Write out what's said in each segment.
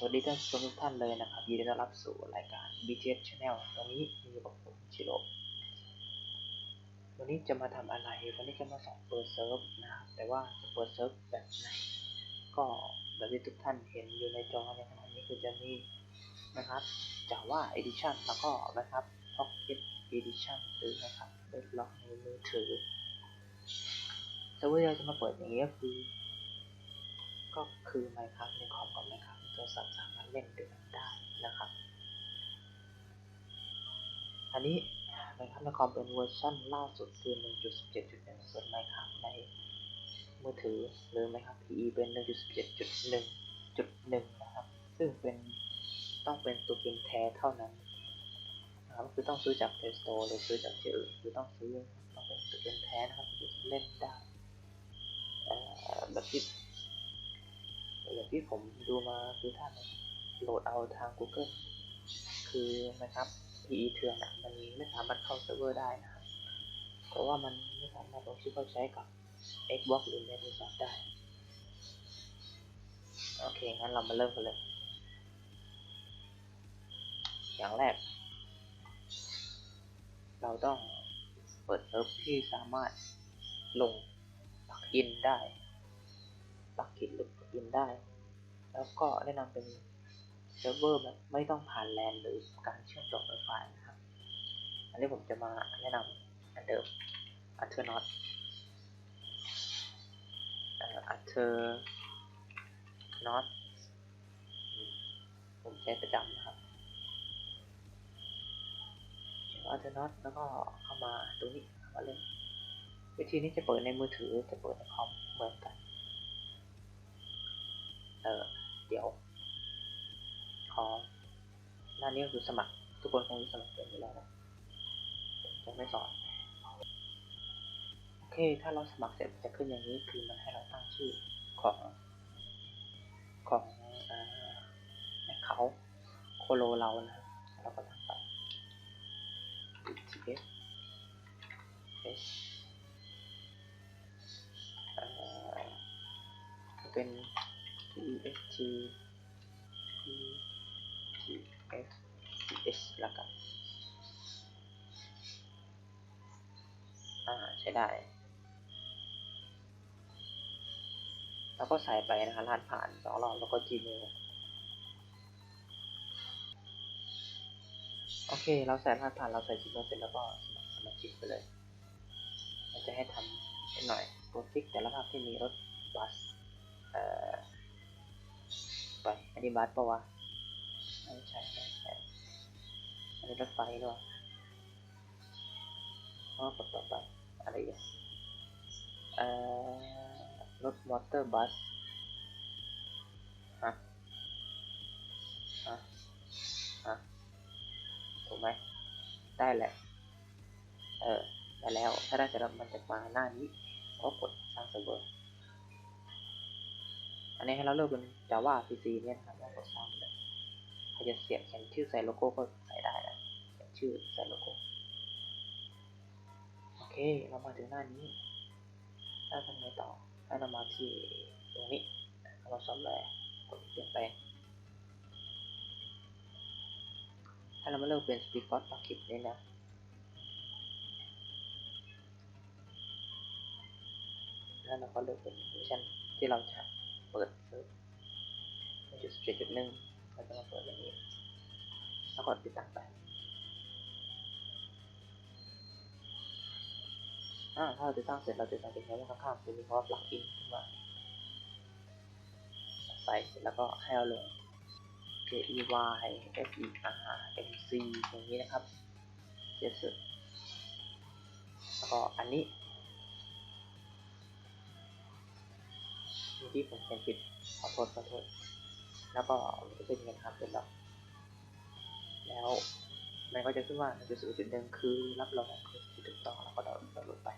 สวัสดีท่านผู้ชมทุกท่านเลยนะครับยินดีต้อนรับสู่รายการ BTS Channel วันนี้มีอยู่กับผมชิโร่วันนี้จะมาทำอะไรวันนี้จะมาสอนเปิดเซิร์ฟนะครับแต่ว่าจะเปิดเซิร์ฟแบบไหนก็แบบที่ทุกท่านเห็นอยู่ในจอในขณะนี้คือจะมีนะครับ Java Edition แล้วก็นะครับ Pocket Edition หรือนะครับเปิดล็อกในมือถือเซิร์ฟเวอร์ที่เราจะมาเปิดอย่างนี้ก็คือ ก็คือ Minecraft ในคอมกับ Minecraft ในโทรศัพท์สามารถเล่นด้วยกันได้นะครับ อันนี้ Minecraft ในคอมเป็นเวอร์ชันล่าสุดคือ 1.17.1 ส่วน Minecraft ในมือถือหรือ Minecraft PE เป็น 1.17.1.1 นะครับ ซึ่งเป็นต้องเป็นตัวเกมแท้เท่านั้นนะครับคือต้องซื้อจาก Play Store หรือซื้อจากที่อื่นคือต้องซื้อต้องเป็นตัวเกมแท้นะครับถึงจะเล่นได้เอ่อแบบที่ อย่างที่ผมดูมาคือถ้าโหลดเอาทาง Google คือนะครับ PE เถื่อนมันไม่สามารถเข้าเซิร์ฟเวอร์ได้นะครับ เพราะว่ามันไม่สามารถลงชื่อเข้าใช้กับ Xbox หรือ Microsoft ได้ โอเค งั้นเรามาเริ่มกันเลย อย่างแรก เราต้องเปิดเซิร์ฟที่สามารถลงปักอินได้ ปักอินหรือปักอินได้ แล้วก็แนะนำเป็นเซิร์ฟเวอร์แบบไม่ต้องผ่านแลนหรือการเชื่อมต่อ Wi-Fi นะครับ อันนี้ผมจะมาแนะนำอันเดิม a t h e r n o t เอ่อ a t h e r n o t ผมใช้ประจำนะครับ a t h e r n o t แล้วก็เข้ามาตรงนี้เข้ามาเล่นวิธีนี้จะเปิดในมือถือจะเปิดในคอมเหมือนกัน เออเดี๋ยว ขอ หน้านี้ก็คือสมัคร ทุกคนคงสมัครเป็นอยู่แล้วนะจะไม่สอน โอเค ถ้าเราสมัครเสร็จจะขึ้นอย่างนี้ คือมันให้เราตั้งชื่อของของเอ่อเขาโคโลเรานะเราก็ตั้งไป bts s เออเป็น est แล้วกันอ่าใช้ได้ แล้วก็ใส่ไปนะครับรหัสผ่านสองรอบแล้วก็ gmail โอเค เราใส่รหัสผ่านเราใส่ gmail เสร็จแล้วก็สมัครสมาชิกไปเลยมันจะให้ทำให้หน่อยโปรติกแต่ละภาพที่มีรถบัสเอ่อไปอันนี้บัสปะวะไม่ใช่ มีรถไฟด้วยก็กดต่อไปอะไรอีกเอ่อรถมอเตอร์บัสฮะฮะฮะถูกไหมได้แหละ เออได้แล้ว ถ้าได้เสร็จแล้วมันจะมาหน้านี้ก็กดสร้างเซิร์ฟเวอร์ อันนี้ให้เราเลือกเป็น Java PC เนี่ยนะครับแล้วกดสร้างเลยใครจะเสียบเขียนชื่อใส่โลโก้ก็ใส่ได้นะ ชื่อใส่โลโก้โอเค เรามาถึงหน้านี้ ถ้าทำไงต่อ ให้เรามาที่ตรงนี้ เราซอฟต์แวร์กดเปลี่ยนแปลงให้เรามาเลือกเป็น Speed Bot Bucket นี่นะแล้วเราก็เลือกเป็นเวอร์ชันที่เราจะเปิดเซิร์ฟจุดสิบเจ็ดจุดหนึ่งเราจะมาเปิดแบบนี้แล้วกดติดตั้งไป อ่าถ้าเราติดตั้งเสร็จเราจะสังเกตเห็นว่าข้างๆจะมีคำว่า plug in ขึ้นมาใส่เสร็จแล้วก็ให้เราลง k e y f e r m c อย่างนี้นะครับเจ็ดสุดแล้วก็อันนี้เมื่อกี้ผมเขียนผิดขอโทษขอโทษแล้วก็จะเป็นเงินครับเป็นแบบแล้ว มันก็จะขึ้นว่าจุดศูนย์จุดหนึ่งคือรับรองคือที่ถูกต้องแล้วก็ดาวน์โหลดไป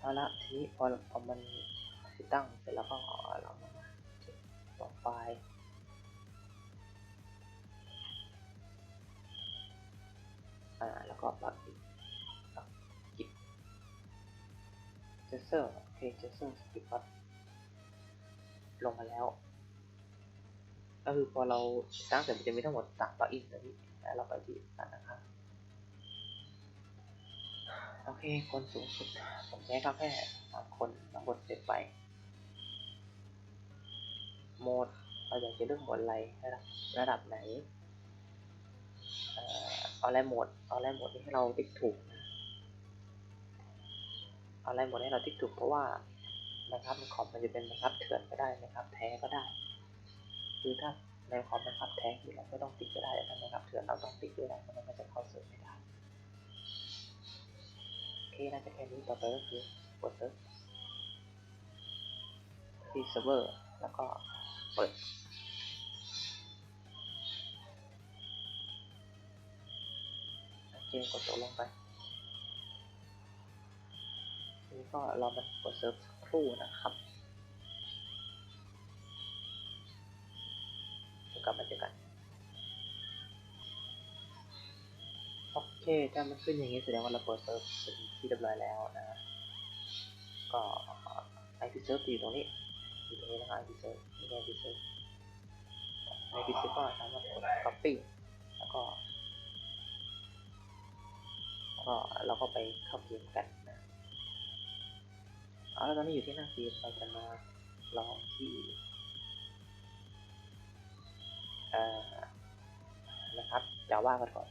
เอาละทีนี้พอพอมันติดตั้งเสร็จแล้วก็เรามาเช็คต่อไฟล์ ก็ปรับกจิบเจสเซอร์โอเคเจสเซอร์สกิปปัตลงมาแล้ว ก็คือพอเราสร้างเสร็จมันจะมีทั้งหมด3ปลั๊กอินนะพี่แล้วเราไปที่อันนะครับโอเค คนสูงสุด ผมแช้ครับแค่สามคนบางคนเสร็จไป โหมด เราอยากจะเลือกโหมดอะไรระดับระดับไหน ออนไลน์โหมดออนไลน์โหมดที่ให้เราติ๊กถูกนะออนไลน์โหมดให้เราติ๊กถูกเพราะว่านะครับในคอมมันจะเป็นนะครับเถื่อนก็ได้นะครับ แท้ก็ได้ คือถ้าในคอมนะครับแท้คือเราไม่ต้องติ๊กก็ได้แต่ถ้านะครับเถื่อนเราต้องติ๊กด้วยนะมันก็จะเข้าเซิร์ฟไม่ได้โอเคน่าจะแค่นี้ต่อไปก็คือกดเซิร์ฟที่เซิร์ฟเวอร์แล้วก็เปิด โอเคกดตกลงไปนี่ก็รอมันกดเซิร์ฟสักครู่นะครับเดี๋ยวกลับมาเจอกันโอเคถ้ามันขึ้นอย่างนี้แสดงว่าเราเปิดเซิร์ฟเป็นที่เรียบร้อยแล้วนะก็ไอพีเซิร์ฟอยู่ตรงนี้อยู่ตรงนี้นะครับไอพีเซิร์ฟไม่ใช่ไอพีเซิร์ฟไอพีเซิร์ฟก็สามารถกด copy แล้วก็ ก็เราก็ไปเข้าเกมกันนะเอาแล้วตอนนี้อยู่ที่หน้าเกมเราจะมาลองที่เอ่อนะครับจาว่ากันก่อน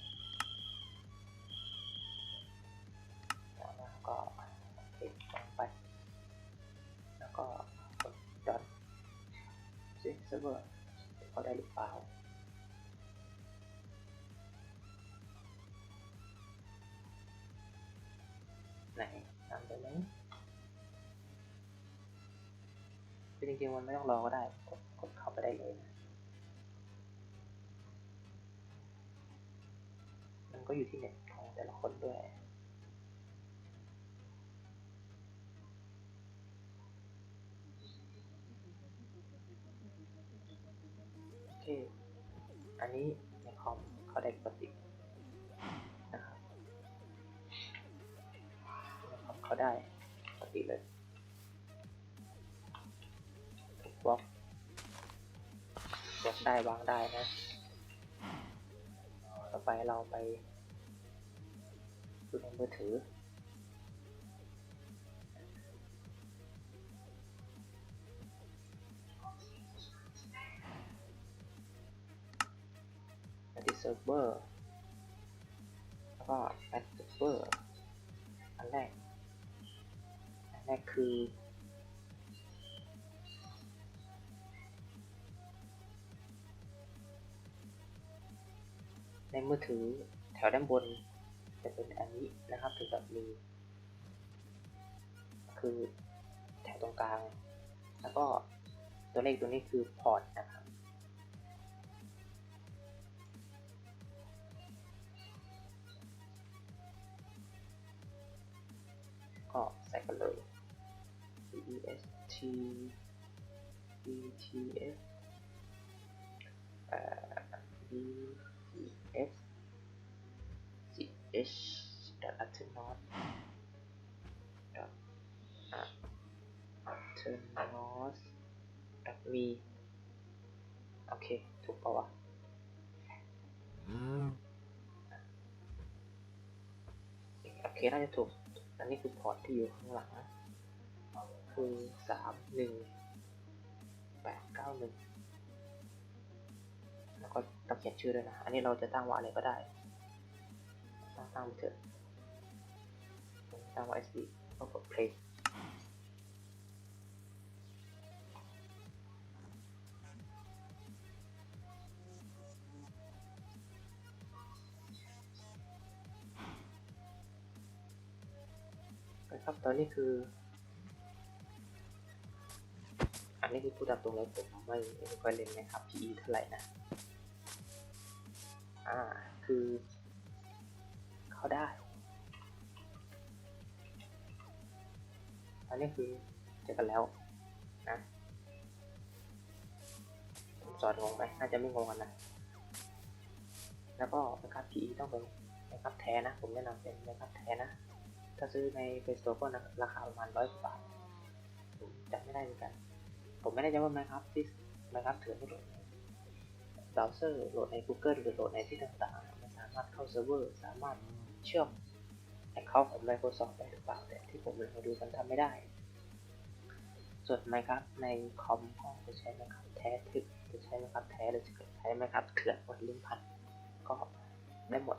จาว่าก็เก็บลงไป แล้วก็กดดอทเซิร์ฟเวอร์เขาได้หรือเปล่า ไหนทำได้ไหมคือจริงๆมันไม่ต้องรอก็ได้กดกดเข้าไปได้เลยนะมันก็อยู่ที่เน็ตของแต่ละคนด้วยโอเคอันนี้ในคอมเขาได้ปกติ ได้ปกติเลยบล็อกบล็อกได้วางได้นะ ต่อไปเราไปดูในมือถือ add server แล้วก็ add server อั แรกคือในมือถือแถวด้านบนจะเป็นอันนี้นะครับถึงกับมีคือแถวตรงกลาง แล้วก็ตัวเลขตัวนี้คือพอร์ตนะครับก็ใส่กันเลย C E S T E T S เอ่อ B E S C H dot athernos dot athernos dot v โอเค ถูกปะวะโอเค น่าจะถูก อันนี้คือพอร์ตที่อยู่ข้างหลังนะ คือสามหนึ่งแปดเก้าหนึ่งแล้วก็ต้องเขียนชื่อด้วยนะ อันนี้เราจะตั้งว่าอะไรก็ได้ ตั้งตั้งไปเถอะ ตั้งว่า SD ก็กด play นะครับตอนนี้คือ นนี้คือพูดตามตรงเลยผมไม่ไม่ค่อยเล่นนะครับ PE เท่าไหร่นะ อ่า คือ เข้าได้ อันนี้คือเจอกันแล้วนะผมสอนงงไหมน่าจะไม่งงกันนะ แล้วก็นะครับ PE ต้องเป็นนะครับแท้นะ ผมแนะนำเป็นนะครับแท้นะ ถ้าซื้อใน Play Store ก็ราคาประมาณร้อยกว่าบาทจำไม่ได้เหมือนกัน ผมไม่แน่ใจว่า Minecraft ที่ Minecraft เถื่อนที่โหลดในเบราว์เซอร์โหลดใน Google หรือโหลดในที่ต่างๆมันสามารถเข้าเซิร์ฟเวอร์สามารถเชื่อม Account ของ Microsoft ได้หรือเปล่าแต่ที่ผมลองมาดูมันทำไม่ได้ ส่วน Minecraft ในคอมก็จะใช้ Minecraft แท้ทึกจะใช้ Minecraft แท้หรือจะใช้ Minecraft เถื่อนวันลิ้นพันก็ได้หมด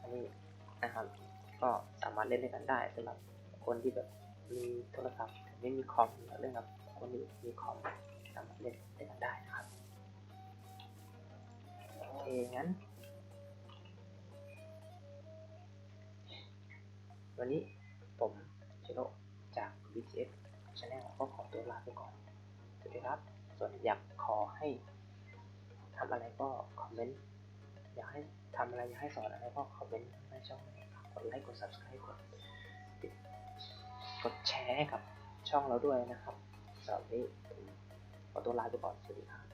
อันนี้นะครับก็สามารถเล่นด้วยกันได้สำหรับคนที่แบบ มีโทรศัพท์แต่ไม่มีคอมหรือเล่นกับคนที่มีคอมสามารถเล่นด้วยกันได้นะครับโอเคงั้น วันนี้ผมเชโรจาก BTS Channel ก็ขอตัวลาไปก่อนสวัสดีครับ ส่วนอยากขอให้ทำอะไรก็คอมเมนต์อยากให้ทำอะไรอยากให้สอนอะไรก็คอมเมนต์ในช่องนี้ครับกดไลค์กด subscribe กดติด กดแชร์กับช่องเราด้วยนะครับสำหรับวันนี้ขอตัวลาไปก่อนสวัสดีครับ